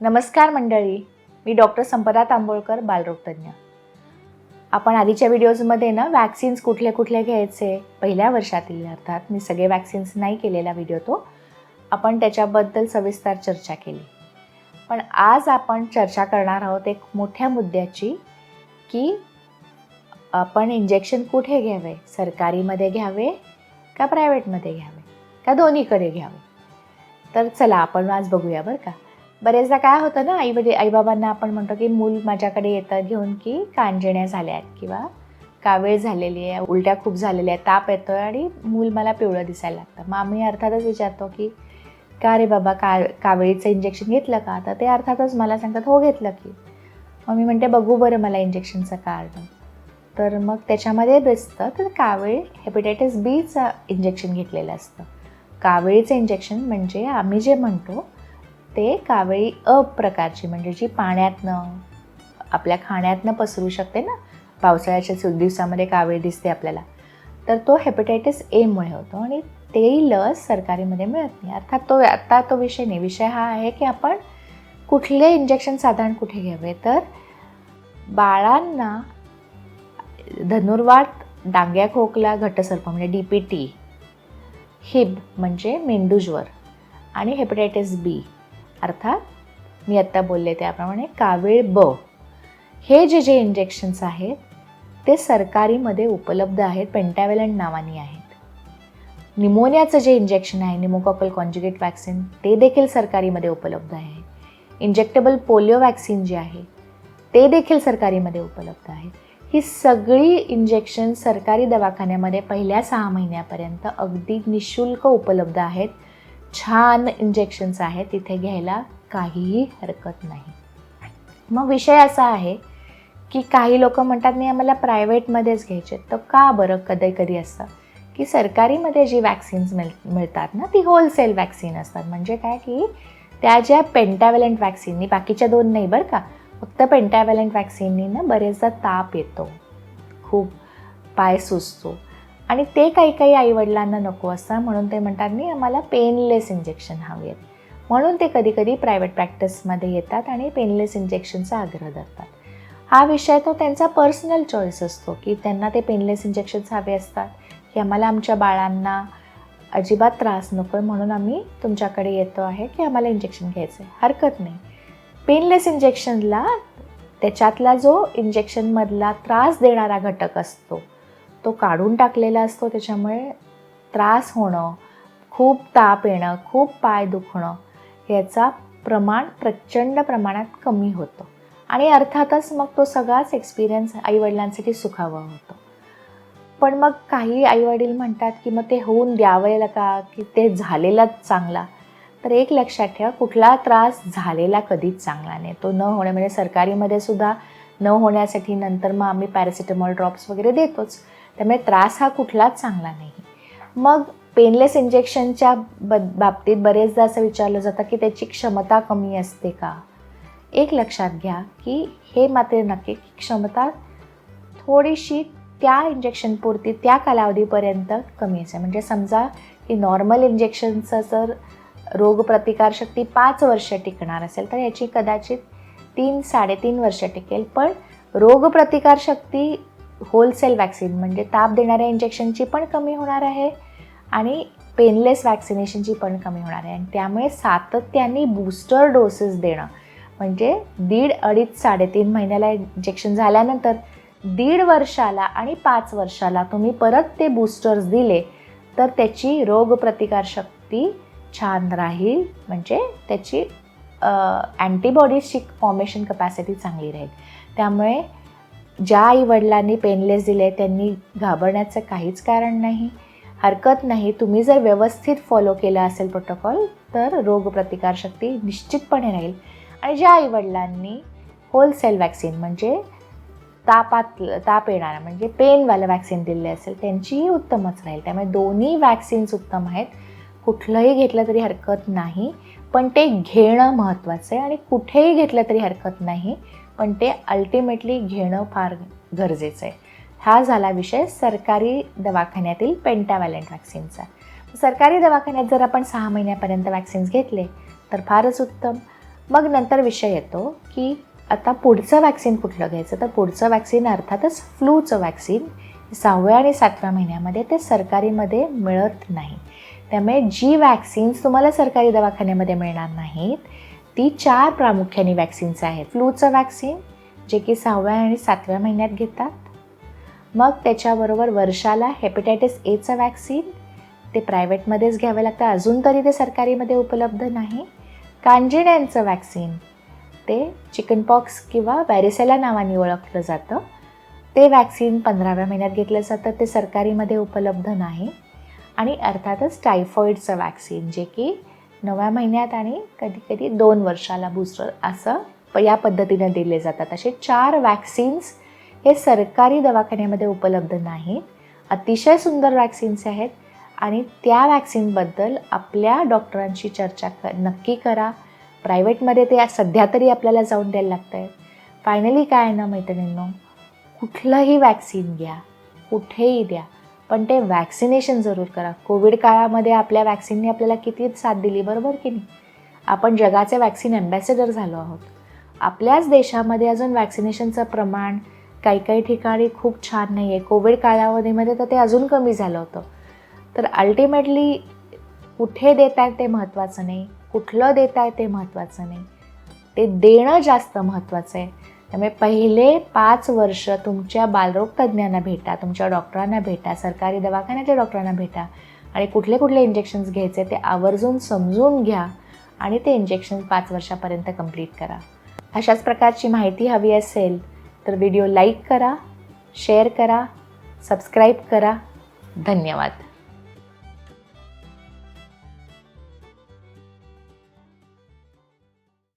नमस्कार मंडळी. मी डॉक्टर संपदा तांबोळकर बालरोगतज्ञ. आपण आधीच्या व्हिडिओजमध्ये ना वॅक्सिन्स कुठले कुठले घ्यायचे पहिल्या वर्षातील अर्थात मी सगळे वॅक्सिन्स नाही केलेला व्हिडिओ तो आपण त्याच्याबद्दल सविस्तर चर्चा केली. पण आज आपण चर्चा करणार आहोत एक मोठ्या मुद्द्याची की आपण इंजेक्शन कुठे घ्यावे? सरकारीमध्ये घ्यावे का प्रायव्हेटमध्ये घ्यावे? का दोन्हीकडे घ्यावे? तर चला आपण आज बघूया बरं का. बरेचदा काय होतं ना आई वडील आईबाबांना आपण म्हणतो की मूल माझ्याकडे येतं घेऊन की कांजिण्या झाल्या आहेत किंवा कावीळ झालेली आहे उलट्या खूप झालेल्या आहेत ताप येतो आहे आणि मूल मला पिवळं दिसायला लागतं. मग आम्ही अर्थातच विचारतो की का रे बाबा का कावेळीचं इंजेक्शन घेतलं का? तर ते अर्थातच मला सांगतात हो घेतलं की. मग मी म्हणते बघू बरं मला इंजेक्शनचं कार्ड तर मग त्याच्यामध्ये दिसतं तर कावेळ हेपेटायटिस बीचं इंजेक्शन घेतलेलं असतं. कावेळीचं इंजेक्शन म्हणजे आम्ही जे म्हणतो ते कावेळी अ प्रकारची म्हणजे जी पाण्यातनं आपल्या खाण्यातनं पसरू शकते ना? पावसाळ्याच्या सु- दिवसामध्ये कावळी दिसते आपल्याला. तर तो हेपेटायटिस एमुळे होतो आणि तेही लस सरकारीमध्ये मिळत नाही. अर्थात तो आता तो विषय नाही. विषय हा आहे की आपण कुठले इंजेक्शन साधारण कुठे घ्यावे? तर बाळांना धनुर्वात डांग्या खोकला घटसर्प म्हणजे डी पी टी हिब म्हणजे मेंदूज्वर आणि हेपेटायटिस बी अर्थात मी आत्ता बोलले त्याप्रमाणे कावीळ ब. हे जे जे इंजेक्शन्स आहेत ते सरकारीमध्ये उपलब्ध आहेत पेंटॅवेलंट नावानी आहेत. निमोनियाचं जे इंजेक्शन आहे निमोकॉकल कॉन्ज्युगेट वॅक्सिन ते देखील सरकारीमध्ये उपलब्ध आहे. इंजेक्टेबल पोलिओ वॅक्सिन जे आहे ते देखील सरकारीमध्ये उपलब्ध आहे. ही सगळी इंजेक्शन सरकारी दवाखान्यामध्ये पहिल्या सहा महिन्यापर्यंत अगदी निशुल्क उपलब्ध आहेत. छान इंजेक्शन्स आहेत तिथे घ्यायला काहीही हरकत नाही. मग विषय असा आहे की काही लोक म्हणतात नाही आम्हाला प्रायव्हेटमध्येच घ्यायचे. तर का बरं कधी कधी असतं की सरकारीमध्ये जी वॅक्सिन्स मिळ मिळतात ना ती होलसेल वॅक्सिन असतात. म्हणजे काय की त्या ज्या पेंटॅवेलंट वॅक्सिननी बाकीच्या दोन नाही बरं का फक्त पेंटॅवेलंट वॅक्सिननी ना बरेचदा ताप येतो. खूप पाय सुचतो आणि ते काही काही आईवडिलांना नको असतं म्हणून ते म्हणतात नाही आम्हाला पेनलेस इंजेक्शन हवी आहेत. म्हणून ते कधीकधी प्रायव्हेट प्रॅक्टिसमध्ये येतात आणि पेनलेस इंजेक्शनचा आग्रह धरतात. हा विषय तो त्यांचा पर्सनल चॉईस असतो की त्यांना ते पेनलेस इंजेक्शन्स हवे असतात की आम्हाला आमच्या बाळांना अजिबात त्रास नको आहे म्हणून आम्ही तुमच्याकडे येतो आहे की आम्हाला इंजेक्शन घ्यायचं आहे हरकत नाही. पेनलेस इंजेक्शनला त्याच्यातला जो इंजेक्शनमधला त्रास देणारा घटक असतो तो काढून टाकलेला असतो त्याच्यामुळे त्रास होणं खूप ताप येणं खूप पाय दुखणं याचा प्रमाण प्रचंड प्रमाणात कमी होतं. आणि अर्थातच मग तो सगळाच एक्सपिरियन्स आईवडिलांसाठी सुखावा होतो. पण मग काही आईवडील म्हणतात की मग ते होऊन द्यावेला का? की ते झालेलाच चांगला. तर एक लक्षात ठेवा कुठला त्रास झालेला कधीच चांगला नाही. तो न होणे म्हणजे सरकारीमध्ये सुद्धा न होण्यासाठी नंतर मग आम्ही पॅरासिटामॉल ड्रॉप्स वगैरे देतोच. त्यामुळे त्रास हा कुठलाच चांगला नाही. मग पेनलेस इंजेक्शनच्या ब बाबतीत बरेचदा असं विचारलं जातं की त्याची क्षमता कमी असते का? एक लक्षात घ्या की हे मात्र नक्की की क्षमता थोडीशी त्या इंजेक्शनपुरती त्या कालावधीपर्यंत कमी असते. म्हणजे समजा की नॉर्मल इंजेक्शनचं जर रोगप्रतिकारशक्ती पाच वर्ष टिकणार असेल तर याची कदाचित तीन साडेतीन वर्ष टिकेल. पण रोगप्रतिकारशक्ती होलसेल वॅक्सिन म्हणजे ताप देणाऱ्या इंजेक्शनची पण कमी होणार आहे आणि पेनलेस वॅक्सिनेशनची पण कमी होणार आहे. आणि त्यामुळे सातत्याने बूस्टर डोसेस देणं म्हणजे दीड अडीच साडेतीन महिन्याला इंजेक्शन झाल्यानंतर दीड वर्षाला आणि पाच वर्षाला तुम्ही परत ते बूस्टर्स दिले तर त्याची रोगप्रतिकारशक्ती छान राहील. म्हणजे त्याची अँटीबॉडीजची फॉर्मेशन कपॅसिटी चांगली राहील. त्यामुळे ज्या आईवडिलांनी पेनलेस दिले त्यांनी घाबरण्याचं काहीच कारण नाही. हरकत नाही तुम्ही जर व्यवस्थित फॉलो केलं असेल प्रोटोकॉल तर रोगप्रतिकारशक्ती निश्चितपणे राहील. आणि ज्या आईवडिलांनी होलसेल वॅक्सिन म्हणजे तापात ताप येणारा म्हणजे पेनवालं वॅक्सिन दिले असेल त्यांचीही उत्तमच राहील. त्यामुळे दोन्ही वॅक्सिन्स उत्तम आहेत. कुठलंही घेतलं तरी हरकत नाही. पण ते घेणं महत्त्वाचं आहे आणि कुठेही घेतलं तरी हरकत नाही. पण ते अल्टिमेटली घेणं फार गरजेचं आहे. हा झाला विषय सरकारी दवाखान्यातील पेंटावॅलेंट वॅक्सिनचा सरकारी दवाखान्यात जर आपण सहा महिन्यापर्यंत वॅक्सिन्स घेतले तर फारच उत्तम. मग नंतर विषय येतो की आता पुढचं वॅक्सिन कुठलं घ्यायचं? तर पुढचं वॅक्सिन अर्थातच फ्लूचं वॅक्सिन सहाव्या आणि सातव्या महिन्यामध्ये ते सरकारीमध्ये मिळत नाही. त्यामुळे जी वॅक्सिन्स तुम्हाला सरकारी दवाखान्यामध्ये मिळणार नाहीत ती चार प्रामुख्याने वॅक्सिन्स आहेत. फ्लूचं वॅक्सिन जे की सहाव्या आणि सातव्या महिन्यात घेतात. मग त्याच्याबरोबर वर्षाला हेपेटायटिस एचं वॅक्सिन ते प्रायव्हेटमध्येच घ्यावं लागतं. अजून तरी ते सरकारीमध्ये उपलब्ध नाही. कांजिण्यांचं वॅक्सिन ते चिकनपॉक्स किंवा वॅरिसेला नावाने ओळखलं जातं. ते वॅक्सिन पंधराव्या महिन्यात घेतलं जातं. ते सरकारीमध्ये उपलब्ध नाही. आणि अर्थातच टायफॉईडचं वॅक्सिन जे की नव्या महिन्यात आणि कधी कधी दोन वर्षाला बूस्टर असं प या पद्धतीनं दिले जातात. असे चार वॅक्सिन्स हे सरकारी दवाखान्यामध्ये उपलब्ध नाहीत. अतिशय सुंदर वॅक्सिन्स आहेत आणि त्या वॅक्सिनबद्दल आपल्या डॉक्टरांशी चर्चा क नक्की करा. प्रायव्हेटमध्ये ते सध्या तरी आपल्याला जाऊन द्यायला लागतं आहे फायनली काय आहे ना मैत्रिणींनो? कुठलंही वॅक्सिन घ्या. कुठेही द्या. पण ते वॅक्सिनेशन जरूर करा. कोविड काळामध्ये आपल्या वॅक्सिनने आपल्याला किती साथ दिली बरोबर की नाही? आपण जगाचे वॅक्सिन अँबॅसेडर झालो आहोत. आपल्याच देशामध्ये अजून वॅक्सिनेशनचं प्रमाण काही काही ठिकाणी खूप छान नाही आहे कोविड कालावधीमध्ये तर ते अजून कमी झालं होतं. तर अल्टिमेटली कुठे देत आहेत ते महत्त्वाचं नाही. कुठलं देत आहे ते महत्त्वाचं नाही. ते देणं जास्त महत्त्वाचं आहे. त्यामुळे पहिले पाच वर्ष तुमच्या बालरोग तज्ज्ञांना भेटा तुमच्या डॉक्टरांना भेटा सरकारी दवाखान्याच्या डॉक्टरांना भेटा आणि कुठले कुठले इंजेक्शन्स घ्यायचे ते आवर्जून समजून घ्या आणि ते इंजेक्शन पाच वर्षापर्यंत कंप्लीट करा. अशाच प्रकारची माहिती हवी असेल तर व्हिडिओ लाईक करा शेअर करा सबस्क्राईब करा. धन्यवाद.